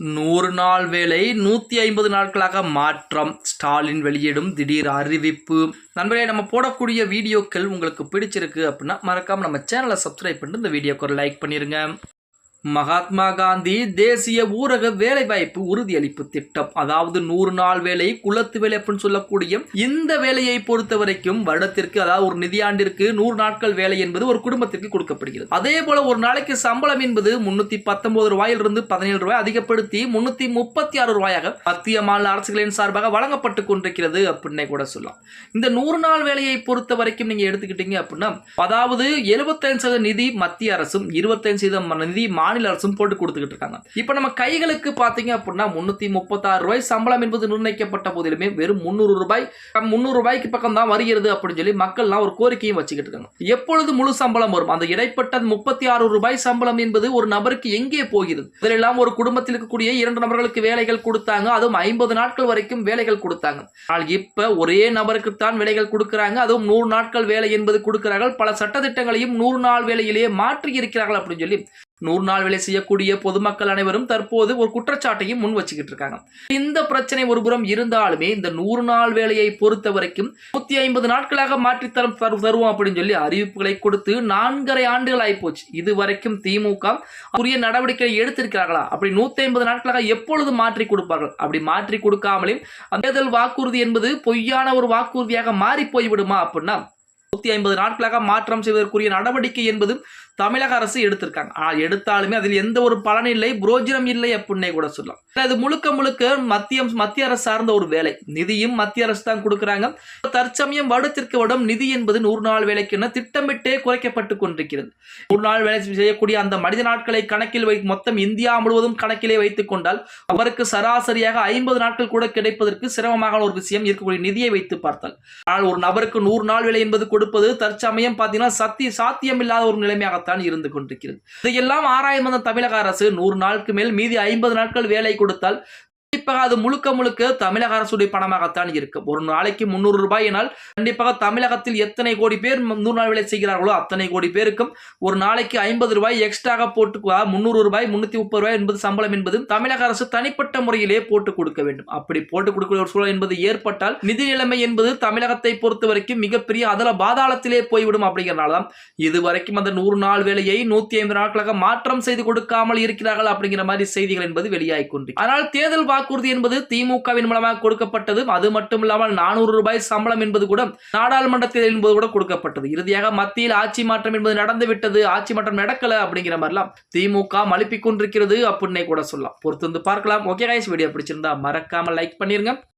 நூறு நாள் வேலை நூற்றி ஐம்பது நாட்களாக மாற்றம். ஸ்டாலின் வெளியிடும் திடீர் அறிவிப்பு. நண்பர்களே நம்ம போடக்கூடிய வீடியோக்கள் உங்களுக்கு பிடிச்சிருக்கு அப்படின்னா மறக்காமல் நம்ம சேனலை சப்ஸ்கிரைப் பண்ணிட்டு இந்த வீடியோக்கு ஒரு லைக் பண்ணிடுங்க மகாத்மா காந்தி தேசிய ஊரக வேலைவாய்ப்பு உறுதியளிப்பு திட்டம். அதாவது நூறு நாள் வேலை குலத்து வேலை அப்படின்னு சொல்லக்கூடிய இந்த வேலையை பொறுத்த வரைக்கும் வருடத்திற்கு அதாவது ஒரு நிதியாண்டிற்கு நூறு நாட்கள் வேலை என்பது ஒரு குடும்பத்திற்கு கொடுக்கப்படுகிறது. அதே போல ஒரு நாளைக்கு சம்பளம் என்பது முன்னூத்தி பத்தொன்பது ரூபாயிலிருந்து பதினேழு ரூபாய் அதிகப்படுத்தி முன்னூத்தி முப்பத்தி ஆறு ரூபாயாக மத்திய மாநில அரசுகளின் சார்பாக வழங்கப்பட்டு கொண்டிருக்கிறது அப்படின்னே கூட சொல்லலாம். இந்த நூறு நாள் வேலையை பொறுத்த வரைக்கும் நீங்க எடுத்துக்கிட்டீங்க அப்படின்னா அதாவது எழுபத்தைந்து சதவீத நிதி மத்திய அரசும் இருபத்தைந்து சதவீதம் நிதி மாநில அரசும் போட்டு கொடுத்துக்கிட்டு இருக்காங்க. இப்போ நம்ம கைகளுக்கு பார்த்தீங்க அப்படின்னா முன்னூத்தி முப்பத்தாறு ரூபாய் சம்பளம் என்பது நிர்ணயிக்கப்பட்ட போதிலுமே வெறும் முந்நூறு ரூபாய் முந்நூறு ரூபாய்க்கு பக்கம் தான் வருகிறது அப்படின்னு சொல்லி மக்கள்லாம் ஒரு கோரிக்கையும் வச்சுக்கிட்டு இருக்காங்க. எப்பொழுது முழு சம்பளம் வரும்? அந்த இடைப்பட்ட முப்பத்தி ஆறு ரூபாய் சம்பளம் என்பது ஒரு நபருக்கு எங்கே போகிறது? இதெல்லாம் ஒரு குடும்பத்தில் இருக்கக்கூடிய இரண்டு நபர்களுக்கு வேலைகள் கொடுத்தாங்க அதுவும் ஐம்பது நாட்கள் வரைக்கும் வேலைகள் கொடுத்தாங்க. ஆனால் இப்ப ஒரே நபருக்கு தான் வேலைகள் கொடுக்கறாங்க அதுவும் நூறு நாட்கள் வேலை என்பது கொடுக்கிறார்கள். பல சட்டத்திட்டங்களையும் நூறு நாள் வேலையிலேயே மாற்றி இருக்கிறார்கள் அப்படின்னு சொல்லி நூறு நாள் வேலை செய்யக்கூடிய பொதுமக்கள் அனைவரும் தற்போது ஒரு குற்றச்சாட்டையும் முன் வச்சுக்கிட்டு இருக்காங்க இந்த பிரச்சனை ஒருபுறம் இருந்தாலுமே இந்த நூறு நாள் வேலையை பொறுத்த வரைக்கும் நூத்தி ஐம்பது நாட்களாக மாற்றி தரும் தருவோம் அப்படின்னு சொல்லி அறிவிப்புகளை கொடுத்து நான்கரை ஆண்டுகள் ஆயிப்போச்சு இது வரைக்கும் திமுக உரிய நடவடிக்கை எடுத்திருக்கிறார்களா? அப்படி நூத்தி ஐம்பது நாட்களாக எப்பொழுது மாற்றி கொடுப்பார்கள்? அப்படி மாற்றி கொடுக்காமலே தேர்தல் வாக்குறுதி என்பது பொய்யான ஒரு வாக்குறுதியாக மாறி போய்விடுமா அப்படின்னா நூத்தி ஐம்பது நாட்களாக மாற்றம் செய்வதற்குரிய நடவடிக்கை என்பதும் தமிழக அரசு எடுத்திருக்காங்க. ஆனால் எடுத்தாலுமே அதில் எந்த ஒரு பலன் இல்லை புரோஜனம் இல்லை அப்படின்னே கூட சொல்லலாம். இது முழுக்க முழுக்க மத்திய மத்திய அரசு சார்ந்த ஒரு வேலை. நிதியும் மத்திய அரசு தான் கொடுக்குறாங்க. தற்சமயம் வருடத்திற்கு வருடம் நிதி என்பது நூறு நாள் வேலைக்கென திட்டமிட்டே குறைக்கப்பட்டு கொண்டிருக்கிறது. நூறு நாள் வேலை செய்யக்கூடிய அந்த மனித நாட்களை கணக்கில் வை மொத்தம் இந்தியா முழுவதும் கணக்கிலே வைத்துக் கொண்டால் அவருக்கு சராசரியாக ஐம்பது நாட்கள் கூட கிடைப்பதற்கு சிரமமான ஒரு விஷயம் இருக்கக்கூடிய நிதியை வைத்து பார்த்தால். ஆனால் ஒரு நபருக்கு நூறு நாள் வேலை என்பது கொடுப்பது தற்சமயம் பார்த்தீங்கன்னா சத்திய சாத்தியம் இல்லாத ஒரு நிலைமையாகத்தான் இருந்து கொண்டிருக்கிறது. இதையெல்லாம் ஆராயம் வந்த தமிழக அரசு நூறு நாளுக்கு மேல் மீதி ஐம்பது நாட்கள் வேலை கொடுத்தால் கண்டிப்பாக அது முழுக்க முழுக்க தமிழக அரசுடைய பணமாகத்தான் இருக்கும். ஒரு நாளைக்கு முந்நூறு ரூபாய் எனால் கண்டிப்பாக தமிழகத்தில் எத்தனை கோடி பேர் நூறு நாள் வேலை செய்கிறார்களோ அத்தனை கோடி பேருக்கும் ஒரு நாளைக்கு ஐம்பது ரூபாய் எக்ஸ்ட்ராக போட்டு முந்நூறு ரூபாய் முன்னூத்தி முப்பது ரூபாய் என்பது சம்பளம் என்பது தமிழக அரசு தனிப்பட்ட முறையிலே போட்டு கொடுக்க வேண்டும். அப்படி போட்டு கொடுக்கிற ஒரு சூழல் என்பது ஏற்பட்டால் நிதி நிலைமை என்பது தமிழகத்தை பொறுத்த வரைக்கும் மிகப்பெரிய அதல பாதாளத்திலே போய்விடும் அப்படிங்கிறனால தான் இது வரைக்கும் அந்த நூறு நாள் வேலையை நூத்தி ஐம்பது நாட்களாக மாற்றம் செய்து கொடுக்காமல் இருக்கிறார்கள் அப்படிங்கிற மாதிரி செய்திகள் என்பது வெளியாகி கொண்டு ஆனால் தேர்தல் வாக்கு வாக்குறுதி என்பது திமுகவின் மூலமாக கொடுக்கப்பட்டது. அது மட்டும் இல்லாமல் நானூறு ரூபாய் சம்பளம் என்பது கூட நாடாளுமன்றத்தில் என்பது கூட கொடுக்கப்பட்டது. இறுதியாக மத்தியில் ஆட்சி மாற்றம் என்பது நடந்து விட்டது ஆட்சி மாற்றம் நடக்கல அப்படிங்கிற மாதிரிலாம் திமுக மழுப்பிக் கொண்டிருக்கிறது அப்படின்னே கூட சொல்லலாம். பொறுத்து வந்து பார்க்கலாம். ஓகே கைஸ் வீடியோ பிடிச்சிருந்தா மறக்காம லைக் பண்ணிருங்க.